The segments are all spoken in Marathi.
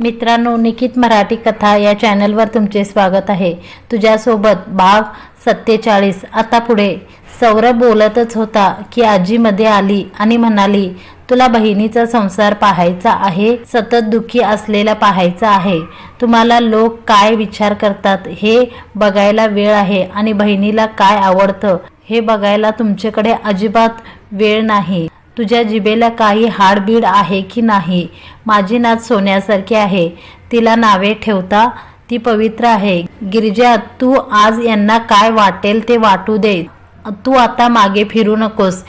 मित्रांनो निकित मराठी कथा या चॅनलवर तुमचे स्वागत आहे. तुझ्यासोबत भाग सत्तेचाळीस आता पुढे. सौरभ बोलतच होता की आजीमध्ये आली आणि म्हणाली तुला बहिणीचा संसार पाहायचा आहे सतत दुःखी असलेला पाहायचा आहे. तुम्हाला लोक काय विचार करतात हे बघायला वेळ आहे आणि बहिणीला काय आवडतं हे बघायला तुमच्याकडे अजिबात वेळ नाही. तुझ्या जिभेला काही हाडबीड आहे की नाही? माझी नाच सोन्यासारखी आहे. तिला नावे ठेवता ती पवित्र आहे. गिरिजा तू आज यांना काय वाटेल ते वाटू दे. तू आता मागे फिरू नकोस.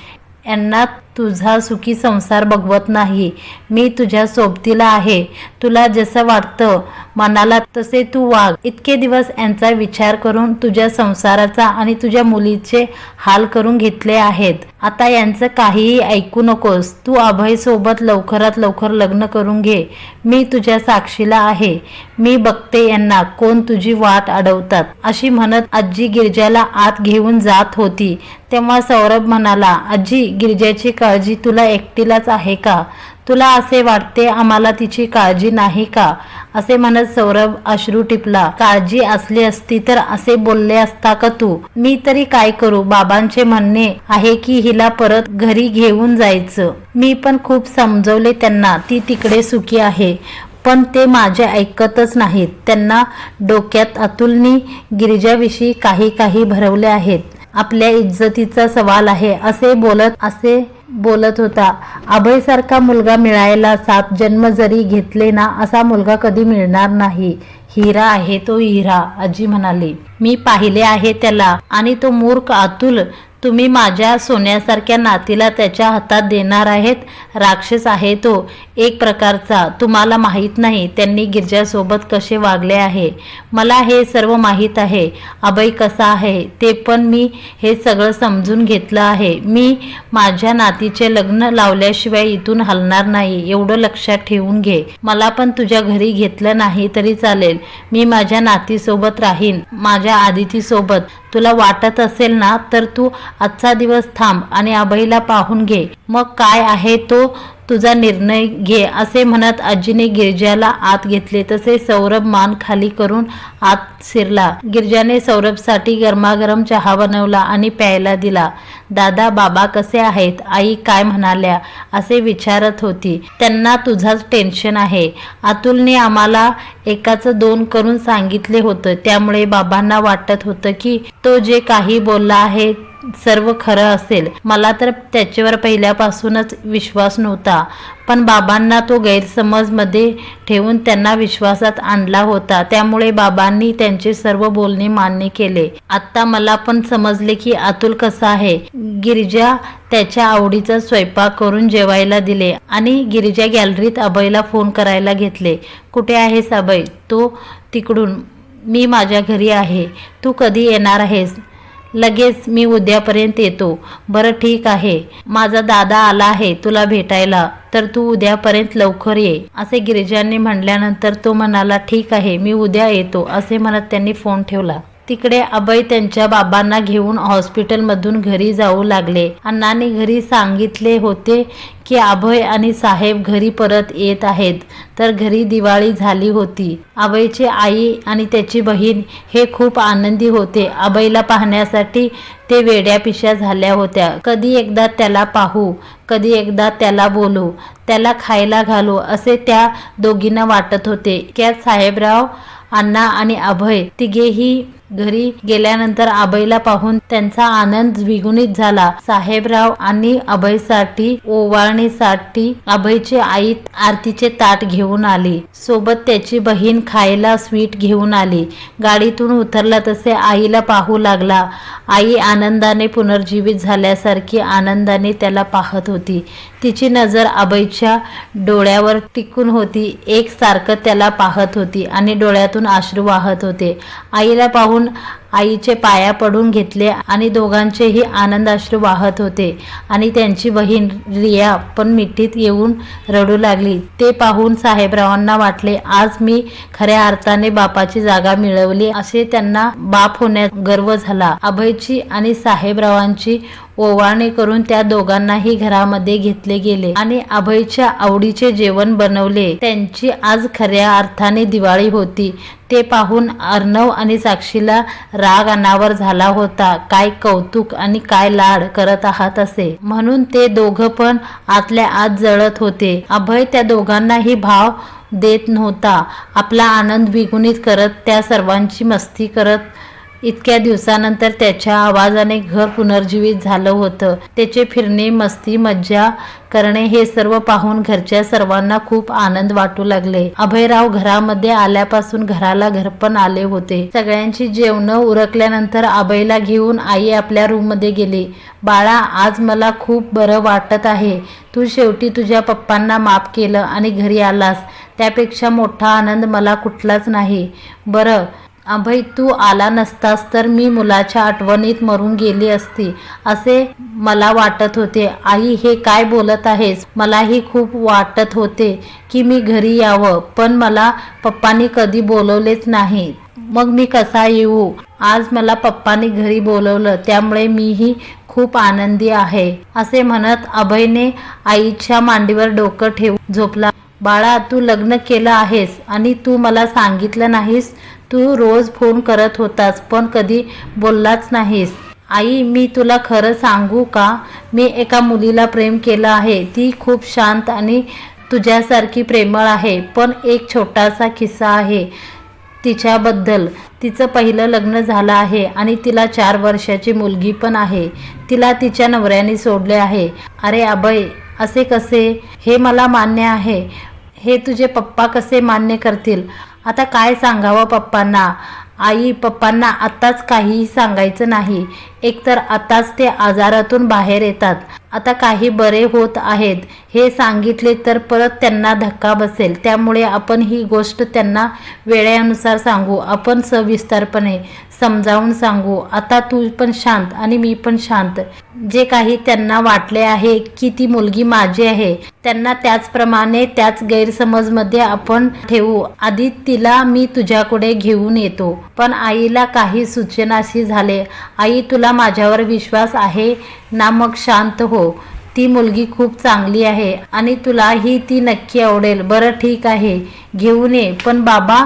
यांना तुझा सुखी संसार बघवत नाही. मी तुझ्या सोबतीला आहे. तुला जसं वाटतं मनाला तसे तू वाघ इतके दिवस यांचा विचार करून तुझ्या संसाराचा आणि तुझ्या मुलीचे हाल करून घेतले आहेत. आता यांचं काहीही ऐकू नकोस. तू अभयसोबत लवकरात लवकर लग्न करून घे. मी तुझ्या साक्षीला आहे. मी बघते यांना कोण तुझी वाट अडवतात. अशी म्हणत आजी गिरजाला आत घेऊन जात होती. तेव्हा सौरभ म्हणाला आजी गिरजाची काळजी तुला एकटीलाच आहे का? तुला असे वाटते आम्हाला तिची काळजी नाही का? असे म्हणत सौरभ अश्रू टिपला. काळजी असली असती तर असे बोलले असता का तू? मी तरी काय करू? बाबांचे म्हणणे आहे की हिला परत घरी घेऊन जायचं. मी पण खूप समजवले त्यांना. ती तिकडे सुखी आहे. पण ते माझे ऐकतच नाहीत. त्यांना डोक्यात अतुलनी गिरिजाविषयी काही काही भरवले आहेत. आपल्या इज्जतीचा सवाल आहे. असे बोलत असे बोलत होता अभयसारखा मुलगा मिळायला सात जन्म जरी घेतले ना असा मुलगा कधी मिळणार नाही. हिरा आहे तो हिरा आजी म्हणाली. मी पाहिले आहे त्याला आणि तो मूर्ख अतुल तुम्ही माझ्या सोन्यासारख्या नातीला त्याच्या हातात देणार आहेत. राक्षस आहे तो. एक प्रकारचा. तुम्हाला माहीत नाही त्यांनी गिरजासोबत कसे वागले आहे. मला हे सर्व माहीत आहे. अभय कसा आहे? ते पण मी हे सगळं समजून घेतलं आहे. मी माझ्या नातीचे लग्न लावल्याशिवाय इथून हलणार नाही. एवढं लक्षात ठेवून घे. मला पण तुझ्या घरी घेतलं नाही तरी चालेल. मी माझ्या नातीसोबत राहीन. माझ्या आदितीसोबत. तुला वाटत असेल ना तर तू आजचा दिवस थांब आणि आबाईला पाहून घे. मग काय आहे तो? तुझा निर्णय घे असे म्हणत आजीने गिरजाला आत घेतले. तसे सौरभ मान खाली करून आत शिरला. गिरजाने सौरभसाठी गरमागरम चहा बनवला आणि प्यायला दिला. दादा बाबा कसे आहेत? आई काय म्हणाल्या? असे विचारत होती. त्यांना तुझाच टेन्शन आहे. अतुलने आम्हाला एकाचं दोन करून सांगितले होतं. त्यामुळे बाबांना वाटत होतं की तो जे काही बोलला आहे सर्व खरं असेल. मला तर त्याच्यावर पहिल्यापासूनच विश्वास नव्हता. पण बाबांना तो गैरसमजमध्ये ठेवून त्यांना विश्वासात आणला होता. त्यामुळे बाबांनी त्यांचे सर्व बोलणे मान्य केले. आता मला पण समजले की अतुल कसा आहे. गिरिजा त्याच्या आवडीचा स्वयंपाक करून जेवायला दिले आणि गिरिजा गॅलरीत अभयला फोन करायला घेतले. कुठे आहेस अभय? तो तिकडून. मी माझ्या घरी आहे. तू कधी येणार आहेस? लगेच मी उद्यापर्यंत येतो. बरं ठीक आहे. माझा दादा आला आहे तुला भेटायला. तर तू उद्यापर्यंत लवकर ये. असे गिरिजांनी म्हणल्यानंतर तो म्हणाला ठीक आहे मी उद्या येतो. असे म्हणत त्यांनी फोन ठेवला. तिकडे अभय त्यांच्या बाबांना घेऊन हॉस्पिटलमधून घरी जाऊ लागले. अण्णांनी घरी सांगितले होते की अभय आणि साहेब घरी परत येत आहेत तर घरी दिवाळी झाली होती. अभयची आई आणि त्याची बहीण हे खूप आनंदी होते. अभयला पाहण्यासाठी ते वेड्या पिशा झाल्या होत्या. कधी एकदा त्याला पाहू कधी एकदा त्याला बोलू त्याला खायला घालू असे त्या दोघींना वाटत होते. क्या साहेबराव अण्णा आणि अभय तिघेही घरी गेल्यानंतर अभयला पाहून त्यांचा आनंद द्विगुणित झाला. साहेबराव आणि अभयसाठी ओवाळणीसाठी अभयची आई आरतीचे ताट घेऊन आली. सोबत त्याची बहीण खायला स्वीट घेऊन आली. गाडीतून उतरला तसे आईला पाहू लागला. आई आनंदाने पुनर्जीवित झाल्यासारखी आनंदाने त्याला पाहत होती. तिची नजर अभयच्या डोळ्यावर टिकून होती. एकसारखं त्याला पाहत होती आणि डोळ्यातून अश्रू वाहत होते. आईला पाहून आईचे पाया पडून घेतले आणि दोघांचेही आनंदाश्रू वाहत होते. आणि त्यांची बहीण रिया पण मिठीत येऊन रडू लागली. ते पाहून साहेबरावांना वाटले आज मी खऱ्या अर्थाने बापाची जागा मिळवली. असे त्यांना बाप होण्यात गर्व झाला. अभयची आणि साहेबरावांची ओवाळणी करून त्या दोघांनाही घरामध्ये घेतले गेले आणि अभयच्या आवडीचे जेवण बनवले. त्यांची आज खऱ्या अर्थाने दिवाळी होती. ते पाहून अर्णव आणि साक्षीला राग अनावर झाला होता. काय कौतुक आणि काय लाड करत आहात असे. म्हणून ते दोघं पण आतल्या आत जळत होते. अभय त्या दोघांनाही भाव देत नव्हता. आपला आनंद द्विगुणित करत त्या सर्वांची मस्ती करत इतक्या दिवसानंतर त्याच्या आवाजाने घर पुनर्जीवित झालं होतं. त्याचे फिरणे मस्ती मज्जा करणे हे सर्व पाहून घरच्या सर्वांना खूप आनंद वाटू लागले. अभयराव घरामध्ये आल्यापासून घराला घरपण आले होते. सगळ्यांची जेवणं उरकल्यानंतर अभयला घेऊन आई आपल्या रूममध्ये गेली. बाळा आज मला खूप बरं वाटत आहे. तू शेवटी तुझ्या पप्पांना माफ केलं आणि घरी आलास. त्यापेक्षा मोठा आनंद मला कुठलाच नाही. बरं अभय तू आला नसतास तर मी मुलाच्या आठवणीत मरून गेली असती असे मला वाटत होते. आई हे काय बोलत आहेस? मलाही खूप वाटत होते की मी घरी यावं पण मला पप्पांनी कधी बोलवलेच नाही. मग मी कसा येऊ? आज मला पप्पांनी घरी बोलवलं त्यामुळे मीही खूप आनंदी आहे असे म्हणत अभयने आईच्या मांडीवर डोकं ठेवून झोपला. बाळा तू लग्न केलं आहेस आणि तू मला सांगितलं नाहीस? तू रोज फोन करत होतास पण कधी बोललाच नाहीस. आई मी तुला खरं सांगू का? मी एका मुलीला प्रेम केलं आहे. ती खूप शांत आणि तुझ्यासारखी प्रेमळ आहे पण एक छोटासा किस्सा आहे तिच्याबद्दल. तिचं पहिलं लग्न झालं आहे आणि तिला चार वर्षाची मुलगी पण आहे. तिला तिच्या नवऱ्याने सोडले आहे. अरे अभय असे कसे? हे मला मान्य आहे. हे तुझे पप्पा कसे मान्य करतील? आता काय सांगावं पप्पांना? आई पप्पांना आत्ताच काहीही सांगायचं नाही. एकतर आताच ते आजारातून बाहेर येतात. आता काही बरे होत आहेत हे सांगितले तर परत त्यांना धक्का बसेल. त्यामुळे आपण ही गोष्ट त्यांना वेळेनुसार सांगू. आपण सविस्तरपणे समजावून सांगू. आता तू पण शांत आणि मी पण शांत. जे काही त्यांना वाटले आहे की ती मुलगी माझी आहे त्यांना त्याचप्रमाणे त्याच गैरसमजमध्ये आपण ठेवू. आधी तिला मी तुझ्याकडे घेऊन येतो. पण आईला काही सूचनाशी झाले. आई तुला माझ्यावर विश्वास आहे ना मग शांत हो. ती मुलगी खूप चांगली आहे आणि तुलाही ती नक्की आवडेल. बरं ठीक आहे घेऊन ये. पण बाबा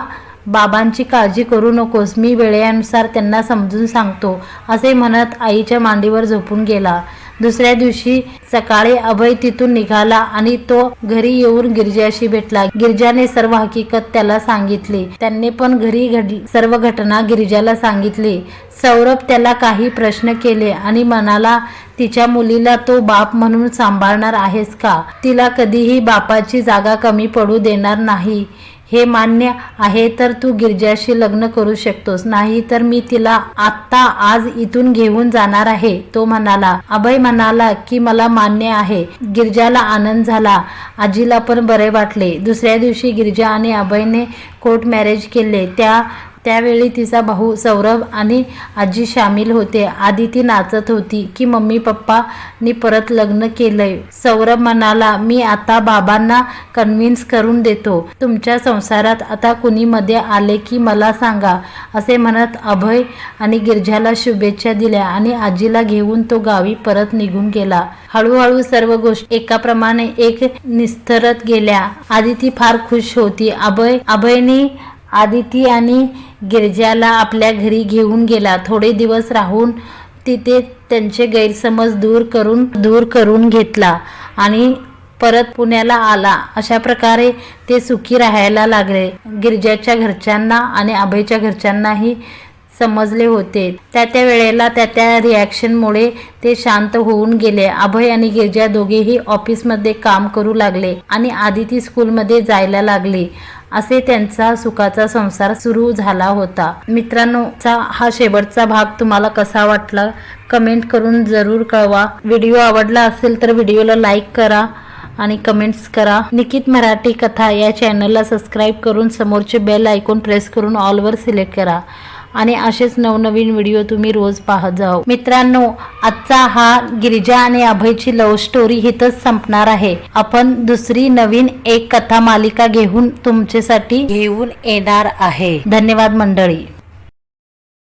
बाबांची काळजी करू नकोस. मी वेळेनुसार त्यांना समजून सांगतो असे म्हणत आईच्या मांडीवर झोपून गेला. दुसऱ्या दिवशी सकाळी अभय तिथून निघाला आणि तो घरी येऊन गिरजाशी भेटला. गिरजाने सर्व हकीकत त्याला सांगितली. त्यांनी पण घरी घडली सर्व घटना गिरजाला सांगितली. सौरभ त्याला काही प्रश्न केले आणि म्हणाला तिच्या मुलीला तो बाप म्हणून सांभाळणार आहेस का? तिला कधीही बापाची जागा कमी पडू देणार नाही. हे मान्य आहे तर तू गिरजाशी लग्न करू शकतोस. नाही तर मी तिला आत्ता आज इथून घेऊन जाणार आहे. तो म्हणाला. अभय म्हणाला की मला मान्य आहे. गिरजाला आनंद झाला. आजीला पण बरे वाटले. दुसऱ्या दिवशी गिरजा आणि अभयने कोर्ट मॅरेज केले. त्या त्यावेळी तिचा भाऊ सौरभ आणि आजी सामील होते. आधी ती नाचत होती की मम्मी पप्पानी परत लग्न केलंय. सौरभ म्हणाला मी आता बाबांना कन्व्हिन्स करून देतो. तुमच्या संसारात आता कुणी मध्ये आले की मला सांगा असे म्हणत अभय आणि गिरजाला शुभेच्छा दिल्या आणि आजीला घेऊन तो गावी परत निघून गेला. हळूहळू सर्व गोष्टी एकाप्रमाणे एक निस्तरत गेल्या. आधी ती फार खुश होती. अभय अभयने आदिती आणि गिरजाला आपल्या घरी घेऊन गेला. थोडे दिवस राहून तिथे त्यांचे गैरसमज दूर करून दूर करून घेतला आणि परत पुण्याला आला. अशा प्रकारे ते सुखी राहायला लागले. गिरजाच्या घरच्यांना आणि अभयच्या घरच्यांनाही समजले होते. त्या त्या वेळेला त्या त्या रिॲक्शनमुळे ते शांत होऊन गेले. अभय आणि गिरजा दोघेही ऑफिसमध्ये काम करू लागले आणि आदिती स्कूलमध्ये जायला लागली. असे त्यांचा सुखाचा संसार सुरू झाला होता. मित्रांनोचा हा शेवटचा भाग तुम्हाला कसा वाटला? कमेंट करून जरूर कळवा. व्हिडिओ आवडला असेल तर व्हिडिओला लाईक करा आणि कमेंट्स करा. निकित मराठी कथा या चॅनलला सबस्क्राईब करून समोरचे बेल ऐकून प्रेस करून ऑलवर सिलेक्ट करा. आणि असेच नवनवीन व्हिडिओ तुम्ही रोज पाहत जाओ. मित्रांनो आजचा हा गिरिजा आणि अभयची लव्ह स्टोरी इथंच संपणार आहे. आपण दुसरी नवीन एक कथा मालिका घेऊन तुमच्यासाठी घेऊन येणार आहे. धन्यवाद मंडळी.